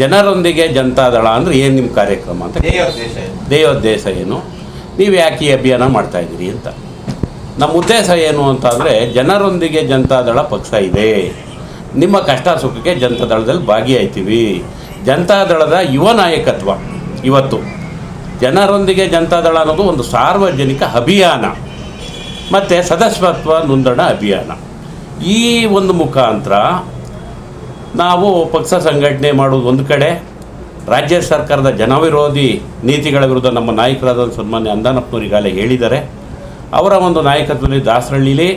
ಜನರೊಂದಿಗೆ ಜನತಾದಳ ಅಂದರೆ ಏನು ನಿಮ್ಮ ಕಾರ್ಯಕ್ರಮ ಅಂತ? ದೇಯೋದ್ದೇಶ ಏನು? ನೀವು ಯಾಕೆ ಈ ಅಭಿಯಾನ ಮಾಡ್ತಾಯಿದ್ದೀರಿ ಅಂತ. ನಮ್ಮ ಉದ್ದೇಶ ಏನು ಅಂತಂದರೆ ಜನರೊಂದಿಗೆ ಜನತಾದಳ ಪಕ್ಷ ಇದೆ. ನಿಮ್ಮ ಕಷ್ಟ ಸುಖಕ್ಕೆ ಜನತಾದಳದಲ್ಲಿ ಭಾಗಿಯಾಯ್ತೀವಿ. ಜನತಾದಳದ ಯುವ ನಾಯಕತ್ವ ಇವತ್ತು. ಜನರೊಂದಿಗೆ ಜನತಾದಳ ಅನ್ನೋದು ಒಂದು ಸಾರ್ವಜನಿಕ ಅಭಿಯಾನ. ಮತ್ತು ಸದಸ್ಯತ್ವ ನೋಂದಣ ಅಭಿಯಾನ. ಈ ಒಂದು ಮುಖಾಂತರ ನಾವು ಪಕ್ಷ ಸಂಘಟನೆ ಮಾಡೋದು ಒಂದು ಕಡೆ, ರಾಜ್ಯ ಸರ್ಕಾರದ ಜನವಿರೋಧಿ ನೀತಿಗಳ ವಿರುದ್ಧ ನಮ್ಮ ನಾಯಕರಾದ ಸನ್ಮಾನ್ಯ ಅಂದಾನಪ್ಪನವ್ರು ಈಗಾಗಲೇ ಹೇಳಿದ್ದಾರೆ. ಅವರ ಒಂದು ನಾಯಕತ್ವದಲ್ಲಿ ದಾಸರಳ್ಳಿಲಿ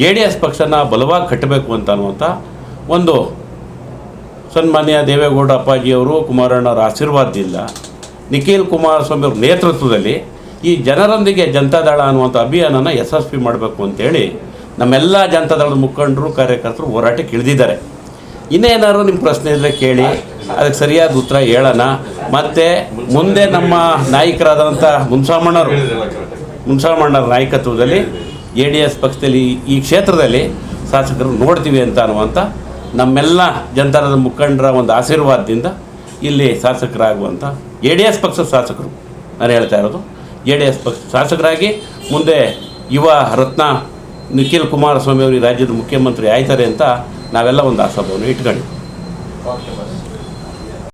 ಜೆ ಡಿ ಎಸ್ ಪಕ್ಷನ ಬಲವಾಗಿ ಕಟ್ಟಬೇಕು ಅಂತ ಅನ್ನುವಂಥ ಒಂದು ಸನ್ಮಾನ್ಯ ದೇವೇಗೌಡ ಅಪ್ಪಾಜಿಯವರು, ಕುಮಾರಣ್ಣವರ ಆಶೀರ್ವಾದದಿಂದ ನಿಖಿಲ್ ಕುಮಾರಸ್ವಾಮಿ ಅವ್ರ ನೇತೃತ್ವದಲ್ಲಿ ಈ ಜನರೊಂದಿಗೆ ಜನತಾದಳ ಅನ್ನುವಂಥ ಅಭಿಯಾನನ ಯಶಸ್ವಿ ಮಾಡಬೇಕು ಅಂತೇಳಿ ನಮ್ಮೆಲ್ಲ ಜನತಾದಳದ ಮುಖಂಡರು, ಕಾರ್ಯಕರ್ತರು ಹೋರಾಟಕ್ಕೆ ಇಳಿದಿದ್ದಾರೆ. ಇನ್ನೇನಾದ್ರು ನಿಮ್ಮ ಪ್ರಶ್ನೆ ಇದ್ದರೆ ಕೇಳಿ. ಅದಕ್ಕೆ ಸರಿಯಾದ ಉತ್ತರ ಹೇಳೋಣ. ಮತ್ತು ಮುಂದೆ ನಮ್ಮ ನಾಯಕರಾದಂಥ ಮುನ್ಸಾಮಣ್ಣರು, ಮುನ್ಸಾಮಣ್ಣರ ನಾಯಕತ್ವದಲ್ಲಿ ಎ ಡಿ ಎಸ್ ಪಕ್ಷದಲ್ಲಿ ಈ ಕ್ಷೇತ್ರದಲ್ಲಿ ಶಾಸಕರು ನೋಡ್ತೀವಿ ಅಂತ ಅನ್ನುವಂಥ ನಮ್ಮೆಲ್ಲ ಜನತಾದ ಮುಖಂಡರ ಒಂದು ಆಶೀರ್ವಾದದಿಂದ ಇಲ್ಲಿ ಶಾಸಕರಾಗುವಂಥ ಎ ಡಿ ಎಸ್ ಪಕ್ಷದ ಶಾಸಕರು. ನಾನು ಹೇಳ್ತಾ ಇರೋದು ಎ ಡಿ ಎಸ್ ಪಕ್ಷ ಶಾಸಕರಾಗಿ ಮುಂದೆ ಯುವ ರತ್ನ ನಿಖಿಲ್ ಕುಮಾರಸ್ವಾಮಿ ಅವರು ರಾಜ್ಯದ ಮುಖ್ಯಮಂತ್ರಿ ಆಯ್ತಾರೆ ಅಂತ ನಾವೆಲ್ಲ ಒಂದು ಆಶಾಭಾವನೆ ಇಟ್ಕೊಂಡಿದ್ದೀವಿ